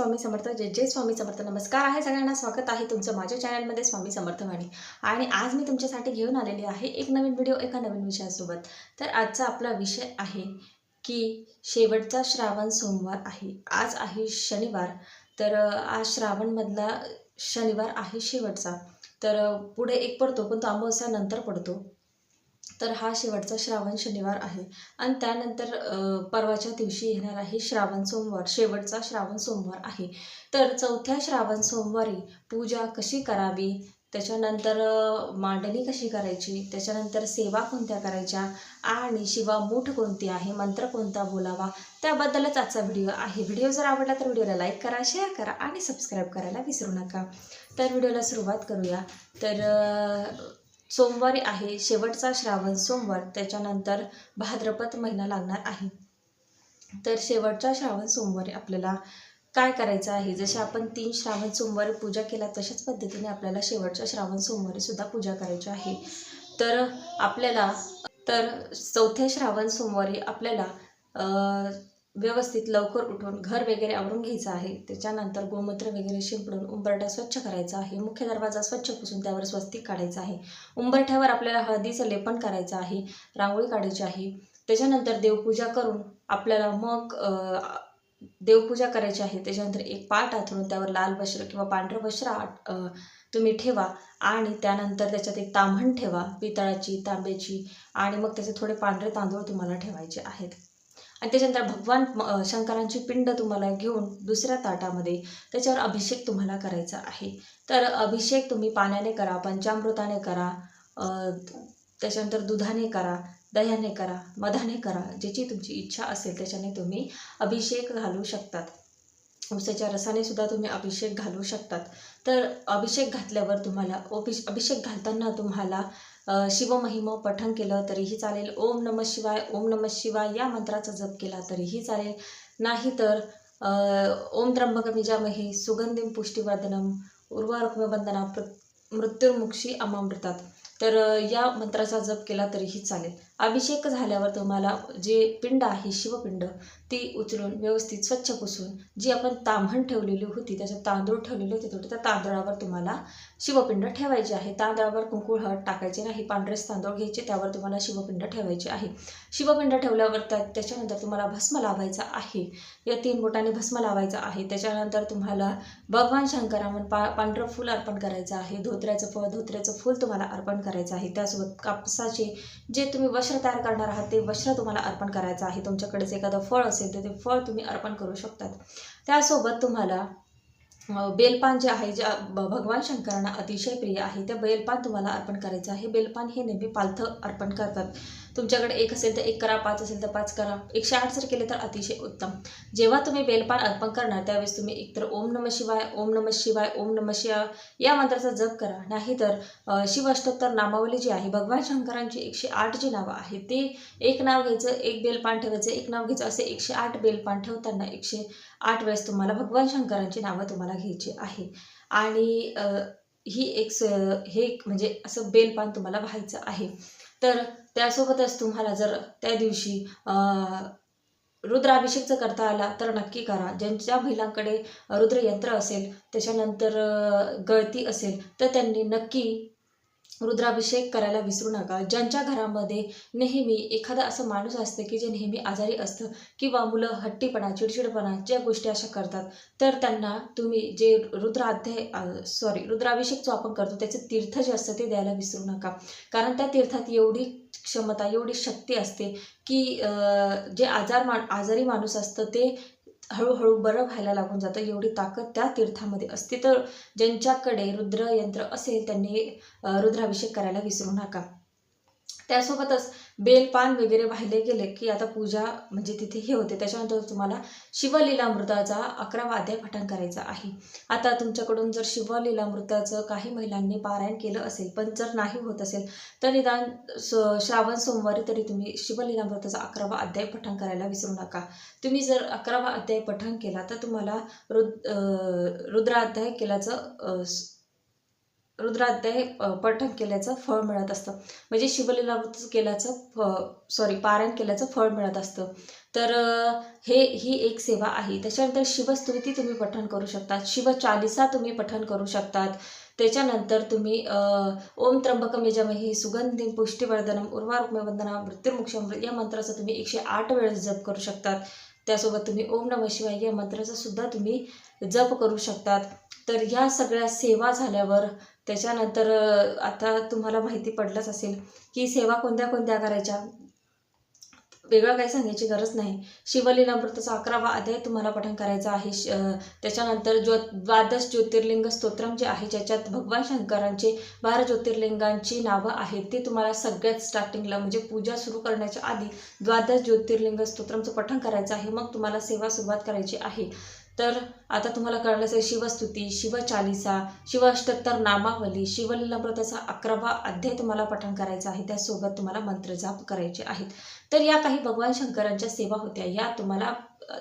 स्वामी समर्थ जय जय स्वामी समर्थ. नमस्कार आहे सगळ्यांना स्वागत आहे तुमचं माझ्या चॅनलमध्ये स्वामी समर्थ वाणी आणि आज मी तुमच्यासाठी घेऊन आलेली आहे एक नवीन व्हिडिओ एका नवीन विषयासोबत. तर आजचा आपला विषय आहे की शेवटचा श्रावण सोमवार आहे. आज आहे शनिवार. तर आज श्रावणमधला शनिवार आहे शेवटचा. तर पुढे एक पडतो पण तो अमावस्या नंतर पडतो. तर हा शेवटचा श्रावण शनिवार आहे. आणि त्यानंतर परवाच्या दिवशी येणार आहे श्रावण सोमवार शेवटचा श्रावण सोमवार आहे. तर चौथ्या श्रावण सोमवारी पूजा कशी करावी? त्याच्यानंतर मांडणी कशी करायची? त्याच्यानंतर सेवा कोणत्या करायच्या? आणि शिवा मूठ कोणती आहे? मंत्र कोणता बोलावा? त्याबद्दलच आजचा व्हिडिओ आहे. व्हिडिओ जर आवडला तर व्हिडिओला लाईक करा शेअर करा आणि सबस्क्राईब करायला विसरू नका. तर व्हिडिओला सुरुवात करूया. तर सोमवारी आहे. शेवटचा श्रावण सोमवार. त्याच्यानंतर भाद्रपद महिना लागणार आहे. तर शेवटच्या श्रावण सोमवारी आपल्याला काय करायचं आहे? जसे आपण तीन श्रावण सोमवारी पूजा केला तशाच पद्धतीने आपल्याला शेवटच्या श्रावण सोमवारी सुद्धा पूजा करायची आहे. तर आपल्याला तर चौथ्या श्रावण सोमवारी आपल्याला व्यवस्थित लवकर उठून घर वगैरे आवरून घ्यायचं आहे. त्याच्यानंतर गोमूत्र वगैरे शिंपडून उंबरठा स्वच्छ करायचा आहे. मुख्य दरवाजा स्वच्छ पुसून त्यावर स्वस्तिक काढायचं आहे. उंबरठ्यावर आपल्याला हळदीचं लेपन करायचं आहे. रांगोळी काढायची आहे. त्याच्यानंतर देवपूजा करून आपल्याला मग देवपूजा करायची आहे. त्याच्यानंतर एक पाट आथरून त्यावर लाल वस्त्र किंवा पांढरं वस्त्र आट- तुम्ही ठेवा आणि त्यानंतर त्याच्यात एक ताम्हण ठेवा. पितळाची तांब्याची आणि मग त्याचे थोडे पांढरे तांदूळ तुम्हाला ठेवायचे आहेत. आणि त्याच्यानंतर भगवान शंकरांची पिंड तुम्हाला घेऊन दुसऱ्या ताटामध्ये त्याच्यावर अभिषेक तुम्हाला करायचा आहे. तर अभिषेक तुम्ही पाण्याने करा पंचामृताने करा त्याच्यानंतर दुधाने करा दह्याने करा मधाने करा ज्याची तुमची इच्छा असेल त्याच्याने तुम्ही अभिषेक घालू शकतात. उसाच्या रसाने सुद्धा तुम्ही अभिषेक घालू शकतात. तर अभिषेक घातल्यावर तुम्हाला अभिष अभिषेक घालताना तुम्हाला शिवमहिम पठन केलं तरीही चालेल. ओम नम शिवाय ओम नम शिवाय या मंत्राचा जप केला तरीही चालेल. नाहीतर अ, ओम त्र्यंबकमिजामहे सुगंधिम पुष्टिवर्धनम उर्वारुक्मबंधना प्र मृत्युर्मुक्षी अमामृतात. तर या मंत्राचा जप केला तरीही चालेल. अभिषेक झाल्यावर तुम्हाला जे पिंड आहे शिवपिंड ती उचलून व्यवस्थित स्वच्छ पुसून जी आपण ताम्हण ठेवलेली होती त्याच्यात तांदूळ ठेवलेले होते थोडे त्या तांदळावर तुम्हाला शिवपिंड ठेवायचे आहे. तांदळावर कुंकुळ हळद टाकायचे नाही. पांढरेच तांदूळ घ्यायचे त्यावर तुम्हाला शिवपिंड ठेवायचे आहे. शिवपिंड ठेवल्यावर त्या त्याच्यानंतर तुम्हाला भस्म लावायचा आहे. या तीन बोटाने भस्म लावायचा आहे. त्याच्यानंतर तुम्हाला भगवान शंकरामन पा पांढरं फूल अर्पण करायचं आहे. धोत्र्याचं फळ धोत्र्याचं फूल तुम्हाला अर्पण करायचं आहे. त्यासोबत कापसाचे जे तुम्ही वस्त्र तयार करणार आहात ते वस्त्र तुम्हाला अर्पण करायचं आहे. तुमच्याकडेच एखादं फळ असेल तर ते फळ तुम्ही अर्पण करू शकतात. त्यासोबत तुम्हाला बेलपान जे आहे जे ब- भगवान शंकरांना अतिशय प्रिय आहे त्या बेलपान तुम्हाला अर्पण करायचं आहे. बेलपान हे नेहमी पालथं अर्पण करतात. तुमच्याकडे एक असेल तर एक करा पाच असेल तर पाच करा. एकशे आठ जर केले तर अतिशय उत्तम. जेव्हा तुम्ही बेलपान अर्पण करणार त्यावेळेस तुम्ही एकतर ओम नम शिवाय ओम नम शिवाय ओम नम शिवाय या मंत्राचा जप करा. नाहीतर शिवअष्टोत्तर नामावली जी आहे भगवान शंकरांची एकशे आठ जी नावं आहेत ते एक नाव घ्यायचं एक बेलपान ठेवायचं एक नाव घ्यायचं असे एकशे आठ बेलपान ठेवताना एकशे आठ वेळेस तुम्हाला भगवान शंकरांची नावं तुम्हाला घ्यायची आहे. आणि ही एक स हे एक म्हणजे असं बेलपान तुम्हाला व्हायचं आहे. तर त्यासोबतच तुम्हाला जर त्या दिवशी रुद्राभिषेक रुद्राभिषेकचं करता आला तर नक्की करा. ज्यांच्या महिलांकडे रुद्रयंत्र असेल त्याच्यानंतर गळती असेल तर त्यांनी नक्की रुद्राभिषेक करायला विसरू नका. ज्यांच्या घरामध्ये नेहमी एखादा असं माणूस असतं की जे नेहमी आजारी असतं किंवा मुलं हट्टीपणा चिडचिडपणा ज्या गोष्टी अशा करतात तर त्यांना तुम्ही जे रुद्राध्याय सॉरी रुद्राभिषेक जो आपण करतो त्याचे तीर्थ जे असतं ते द्यायला विसरू नका. कारण त्या तीर्थात एवढी क्षमता एवढी शक्ती असते की जे आजार मा आजारी माणूस असतं ते हळूहळू बरं व्हायला लागून जातं. एवढी ताकद त्या तीर्थामध्ये असते. तर ज्यांच्याकडे रुद्रयंत्र असेल त्यांनी रुद्राभिषेक करायला विसरू नका. त्यासोबतच बेलपान वगैरे वाहिले गेले की आता पूजा म्हणजे तिथे हे होते. त्याच्यानंतर तुम्हाला शिवलीलामृताचा अकरावा अध्याय पठण करायचा आहे. आता तुमच्याकडून जर शिवलीलामृताचं काही महिलांनी पारायण केलं असेल पण जर नाही होत असेल तर निदान स- श्रावण सोमवारी तरी तुम्ही शिवलीलामृताचा अकरावा अध्याय पठण करायला विसरू नका. तुम्ही जर अकरावा अध्याय पठण केला तर तुम्हाला रुद रुद्राध्याय केल्याचं रुद्राध्याय हे पठण केल्याचं फळ मिळत असतं. म्हणजे शिवलीलावृत केल्याचं फ सॉरी पारायण केल्याचं फळ मिळत असतं. तर हे ही एक सेवा आहे. त्याच्यानंतर शिवस्तुती तुम्ही पठण करू शकतात. शिवचालिसा तुम्ही पठण करू शकतात. त्याच्यानंतर तुम्ही ओम त्र्यंबकम यजमही सुगंधी पुष्टीवर्धनम उर्वारुक्मे वंदना मृत्युमुक्षम या मंत्राचा तुम्ही एकशे आठ वेळेस जप करू शकतात. त्यासोबत तुम्ही ओम नम शिवाय या मंत्राचा सुद्धा तुम्ही जप करू शकतात. तर या सगळ्या सेवा झाल्यावर त्याच्यानंतर आता तुम्हाला माहिती पडलंच असेल की सेवा कोणत्या कोणत्या करायच्या. वेगळं काही सांगायची गरज नाही. शिवलीलामृताचा अकरावा अध्याय तुम्हाला पठण करायचा आहे. श- त्याच्यानंतर ज्यो द्वादश ज्योतिर्लिंग स्तोत्रम जे आहे ज्याच्यात भगवान शंकरांचे बारा ज्योतिर्लिंगांची नावं आहेत ते तुम्हाला सगळ्यात स्टार्टिंगला म्हणजे पूजा सुरू करण्याच्या आधी द्वादश ज्योतिर्लिंग स्तोत्रमचं पठण करायचं आहे. मग तुम्हाला सेवा सुरुवात करायची आहे. तर आता तुम्हाला कळलं असेल शिवस्तुती शिवचालिसा शिवाष्टोत्तर नामावली शिवलीलामृताचा अकरावा अध्याय तुम्हाला पठण करायचा आहे. त्यासोबत तुम्हाला मंत्रजाप करायचे आहेत. तर या काही भगवान शंकरांच्या सेवा होत्या. या तुम्हाला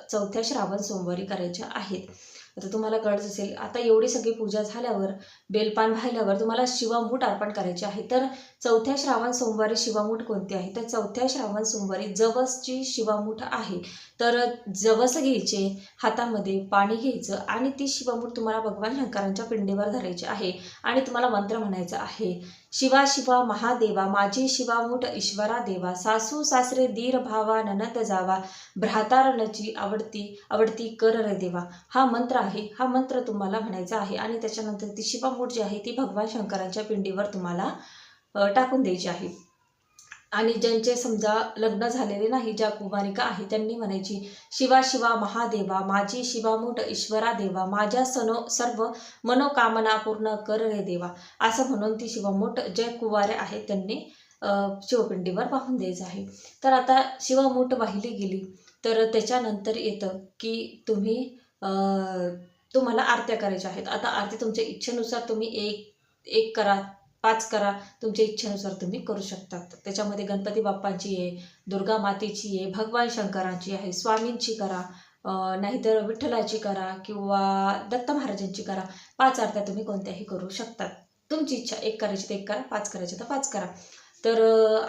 चौथ्या श्रावण सोमवारी करायच्या आहेत. आता तुम्हाला कळत असेल आता एवढी सगळी पूजा झाल्यावर बेलपान वाहिल्यावर तुम्हाला शिवामूठ अर्पण करायचे आहे. तर चौथ्या श्रावण सोमवारी शिवामूठ कोणती आहे? तर चौथ्या श्रावण सोमवारी जवसची शिवामूठ आहे. तर जवस घ्यायचे हातामध्ये पाणी घ्यायचं आणि ती शिवामूठ तुम्हाला भगवान शंकरांच्या पिंडीवर धरायची आहे. आणि तुम्हाला मंत्र म्हणायचा आहे शिवा शिवा महादेवा माझी शिवामूठ ईश्वरा देवा सासू सासरे दीर भावा ननद जावा भ्रातारणची आवडती आवडती कर रे देवा. हा मंत्र आहे हा मंत्र तुम्हाला म्हणायचा आहे आणि त्याच्यानंतर ती शिवामूठ जी आहे ती भगवान शंकरांच्या पिंडीवर तुम्हाला टाकून द्यायची आहे. आणि ज्यांचे समजा लग्न झालेले नाही ज्या कुमारिका आहे त्यांनी म्हणायची शिवा शिवा महादेवा माझी शिवामूठ ईश्वरा देवा माझ्या सनो सर्व मनोकामना पूर्ण कर रे देवा. असं म्हणून ती शिवामूठ जे कुवारे आहेत त्यांनी शिवपिंडीवर वाहून द्यायचं आहे. तर आता शिवामूठ वाहिली गेली तर त्याच्यानंतर येतं की तुम्ही तुम्हाला आरत्या करायच्या आहेत. आता आरती तुमच्या इच्छेनुसार तुम्ही एक एक करा पाच करा तुमच्या इच्छेनुसार तुम्ही करू शकतात. त्याच्यामध्ये गणपती बाप्पांची आहे दुर्गा मातेची आहे भगवान शंकरांची आहे स्वामींची करा नाहीतर विठ्ठलाची करा किंवा दत्त महाराजांची करा. पाच आरत्या तुम्ही कोणत्याही करू शकतात. तुमची इच्छा एक करायची तर एक करा पाच करायची तर पाच करा. तर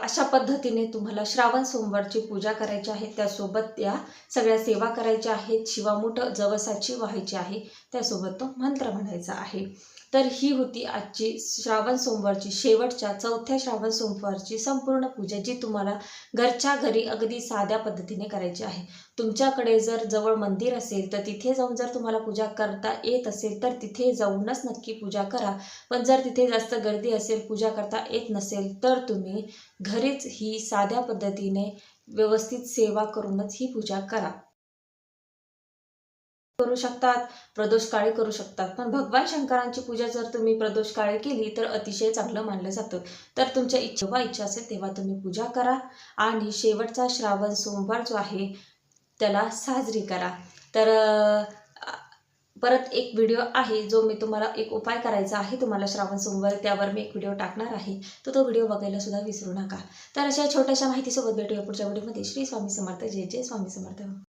अशा पद्धतीने तुम्हाला श्रावण सोमवारची पूजा करायची आहे त्यासोबत त्या सगळ्या सेवा करायच्या आहेत. शिवामूठ जवसाची व्हायची आहे त्यासोबत तो मंत्र म्हणायचा आहे. तर ही होती आजची श्रावण सोमवारची शेवटच्या चौथ्या श्रावण सोमवारची संपूर्ण पूजा जी तुम्हाला घरच्या घरी अगदी साध्या पद्धतीने करायची आहे. तुमच्याकडे जर जवळ मंदिर असेल तर तिथे जाऊन जर तुम्हाला पूजा करता येत असेल तर तिथे जाऊनच नक्की पूजा करा. पण जर तिथे जास्त गर्दी असेल पूजा करता येत नसेल तर तुम्ही घरीच ही साध्या पद्धतीने व्यवस्थित सेवा करूनच ही पूजा करा. करू शकतात प्रदोष काळी करू शकतात. पण भगवान शंकरांची पूजा जर तुम्ही प्रदोष काळी केली तर अतिशय चांगलं मानलं जातं. तर तुमच्या इच्छा जेव्हा इच्छा असेल तेव्हा तुम्ही पूजा करा. आणि शेवटचा श्रावण सोमवार जो आहे त्याला साजरी करा. तर परत एक व्हिडिओ आहे जो मी तुम्हाला एक उपाय करायचा आहे. तुम्हाला श्रावण सोमवार त्यावर मी एक व्हिडिओ टाकणार आहे. तर तो व्हिडिओ बघायला सुद्धा विसरू नका. तर अशा छोट्याशा माहितीसोबत भेटूया पुढच्या व्हिडिओमध्ये. श्री स्वामी समर्थ. जय जय स्वामी समर्थ.